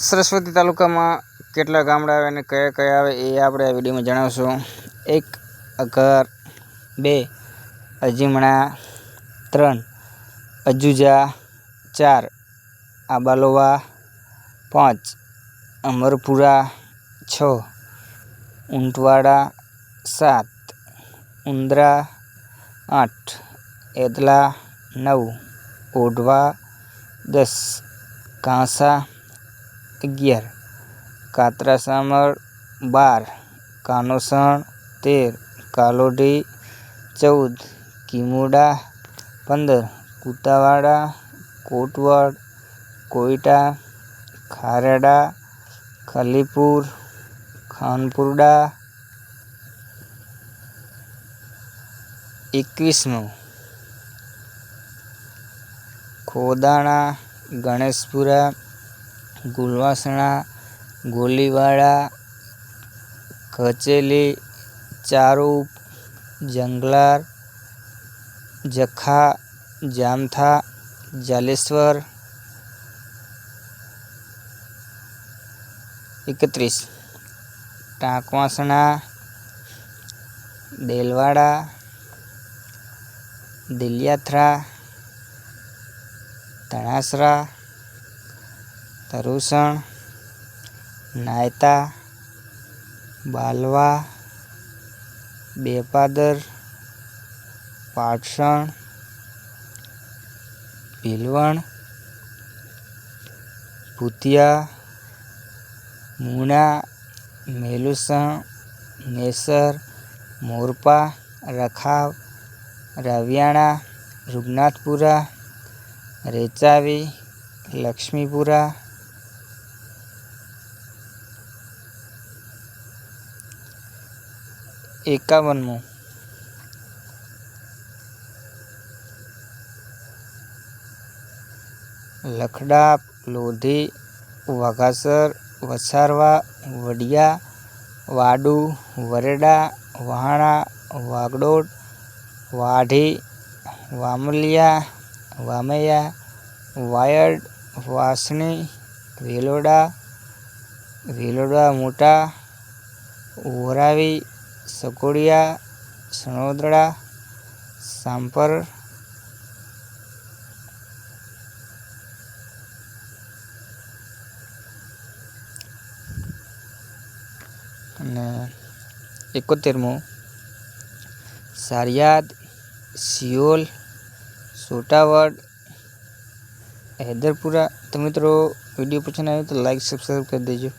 સરસ્વતી તાલુકામાં કેટલા ગામડા આવે અને કયા કયા આવે એ આપણે આ વિડીયોમાં જણાવશું. એક અઘર બે, અજીમણા, ત્રણ, અજુજા, ચાર, આબાલોવા, પાંચ, અમરપુરા, છ ઊંટવાડા સાત, ઉંદરા, આઠ, એદલા, નવ, ઓઢવા, દસ કાંસા અગિયાર કાતરાસામર બાર કાનોસણ તેર કાલોઢી ચૌદ કીમુડા પંદર કુતાવાડા કોટવડ કોઈટા ખારેડા ખલીપુર ખાનપુરડા એકવીસમું ખોદાણા ગણેશપુરા ગુલવાસણા ગોલીવાડા કચેલી ચારૂપ જંગલાર જખા જામથા જાલેશ્વર એકત્રીસ ટાંકવાસણા દેલવાડા દિલિયાથરા તણાસરા તરુસણ નાયતા બાલવા બેપાદર પાટસણ ભીલવણ ભૂતિયા મુણા મેલુસણ મેસર મોરપા રખાવ રવિયાણા રૂગનાથપુરા રેચાવી લક્ષ્મીપુરા એકાવનમું લખડા લોધી વાઘાસર વસારવા વડિયા વાડુ વરેડા વહાણા વાગડોળ વાઢી વામલિયા વામૈયા વાયડ વાસણી વેલોડા વેલોડા મોટા ઓરાવી સકોડિયા સણોદરા સાંપર અને એકોતેરમું સારિયાદ સિયોલ સોટાવડ હૈદરપુરા તો મિત્રો વિડીયો પસંદ આવ્યો તો લાઈક સબસ્ક્રાઈબ કરી દેજો